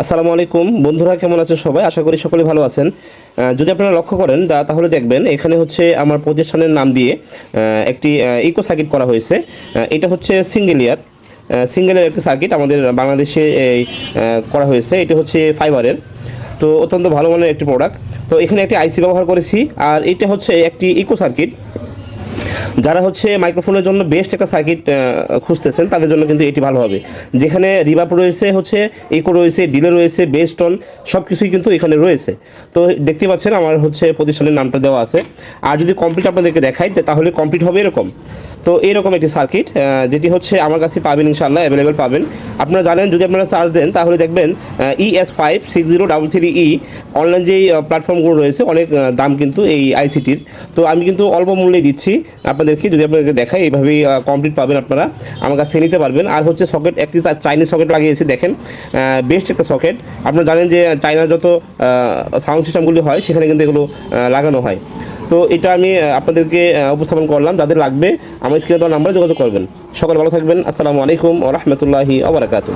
আসসালামু আলাইকুম। বন্ধুরা, কেমন আছেন সবাই? আশা করি সকলে ভালো আছেন। যদি আপনারা লক্ষ্য করেন তাহলে দেখবেন, এখানে হচ্ছে আমার প্রতিষ্ঠানের নাম দিয়ে একটি ইকো সার্কিট করা হয়েছে। এটা হচ্ছে সিঙ্গেল ইয়ার সিঙ্গেলের একটি সার্কিট আমাদের বাংলাদেশে করা হয়েছে। এটা হচ্ছে ফাইবারের তো অত্যন্ত ভালো মানের একটি প্রোডাক্ট তো এখানে একটি আইসি ব্যবহার করেছি। আর এটা হচ্ছে একটি ইকো সার্কিট যারা হচ্ছে মাইক্রোফোনের জন্য বেস্ট একটা সার্কিট খুঁজতেছেন, তাদের জন্য কিন্তু এটি ভালো হবে। যেখানে রিভাপ রয়েছে, হচ্ছে ইকো রয়েছে ডিলে রয়েছে বেস্ট অন সব কিছুই কিন্তু এখানে রয়েছে। তো দেখতে পাচ্ছেন, আমার হচ্ছে প্রতিষ্ঠানের নামটা দেওয়া আছে। আর যদি কমপ্লিট আপনাদেরকে দেখাই তাহলে কমপ্লিট হবে এরকম। তো এইরকম একটি সার্কিট যেটি হচ্ছে আমার কাছে পাবেন ইনশাল্লাহ অ্যাভেলেবেল পাবেন। আপনারা জানেন, যদি আপনারা চার্জ দেন, তাহলে দেখবেন E S five six zero double three E online যেই প্ল্যাটফর্মগুলো রয়েছে, অনেক দাম কিন্তু এই আইসিটির তো আমি কিন্তু অল্প মূল্যে দিচ্ছি আপনাদেরকে, যদি আপনাদেরকে দেখাই, এইভাবেই কমপ্লিট পাবেন আপনারা, আমার কাছ থেকে নিতে পারবেন। আর হচ্ছে সকেট একটি চাইনিজ সকেট লাগিয়েছি, দেখেন বেস্ট একটা সকেট আপনারা জানেন যে চাইনার যত সাউন্ড সিস্টেমগুলি হয়, সেখানে কিন্তু এগুলো লাগানো হয়। তো এটা আমি আপনাদেরকে উপস্থাপন করলাম, যাদের লাগবে আমার স্ক্রিনে দেওয়া নাম্বারে যোগাযোগ করবেন। সকাল ভালো থাকবেন। আসসালামু আলাইকুম ও রহমতুল্লাহি আবরাকাতু